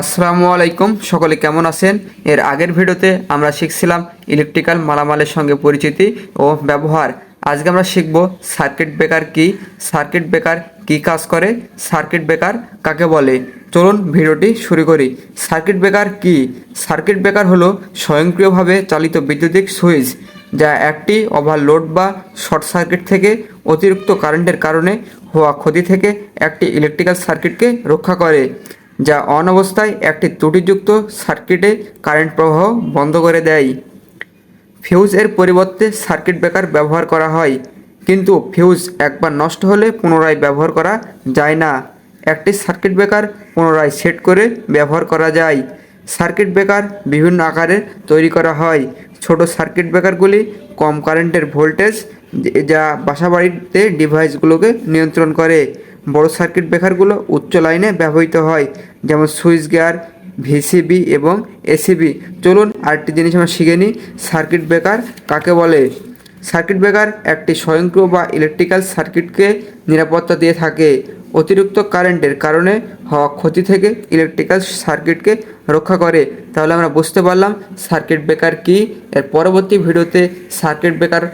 আসসালামু আলাইকুম, সকলে কেমন আছেন? এর আগের ভিডিওতে আমরা শিখছিলাম ইলেকট্রিক্যাল মালামালের সঙ্গে পরিচিতি ও ব্যবহার। আজকে আমরা শিখব সার্কিট ব্রেকার কি সার্কিট ব্রেকার কি কাজ করে সার্কিট ব্রেকার কাকে বলে? চলুন ভিডিওটি শুরু করি। সার্কিট ব্রেকার কি? সার্কিট ব্রেকার হলো স্বয়ংক্রিয়ভাবে চালিত বৈদ্যুতিক সুইচ যা একটি ওভারলোড বা শর্ট সার্কিট থেকে অতিরিক্ত কারেন্টের কারণে হওয়া ক্ষতি থেকে একটি ইলেকট্রিক্যাল সার্কিটকে রক্ষা করে। যা অন অবস্থায় একটি ত্রুটিযুক্ত সার্কিটে কারেন্ট প্রবাহ বন্ধ করে দেয়। ফিউজ এর পরিবর্তে সার্কিট ব্রেকার ব্যবহার করা হয়, কিন্তু ফিউজ একবার নষ্ট হলে পুনরায় ব্যবহার করা যায় না। একটি সার্কিট ব্রেকার পুনরায় সেট করে ব্যবহার করা যায়। সার্কিট ব্রেকার বিভিন্ন আকারে তৈরি করা হয়। ছোট সার্কিট ব্রেকারগুলি কম কারেন্টের ভোল্টেজ, যা বাসাবাড়িতে ডিভাইসগুলোকে নিয়ন্ত্রণ করে। বড় সার্কিট ব্রেকারগুলো উচ্চ লাইনে ব্যবহৃত হয়, যেমন সুইচ গিয়ার, ভিসিবি এবং এসিবি। চলুন আরেকটি জিনিস আমরা শিখে নিই, সার্কিট ব্রেকার কাকে বলে? সার্কিট ব্রেকার একটি স্বয়ংক্রিয় বা ইলেকট্রিক্যাল সার্কিটকে নিরাপত্তা দিয়ে থাকে। অতিরিক্ত কারেন্টের কারণে হওয়া ক্ষতি থেকে ইলেকট্রিক্যাল সার্কিটকে রক্ষা করে। তাহলে আমরা বুঝতে পারলাম সার্কিট ব্রেকার কি। এর পরবর্তী ভিডিওতে সার্কিট ব্রেকার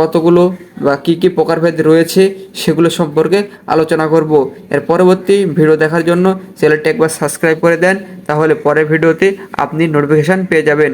কতগুলো বা কী কী প্রকারভেদ রয়েছে সেগুলো সম্পর্কে আলোচনা করব। এর পরবর্তী ভিডিও দেখার জন্য চ্যানেলটি একবার সাবস্ক্রাইব করে দেন। তাহলে পরের ভিডিওতে আপনি নোটিফিকেশান পেয়ে যাবেন।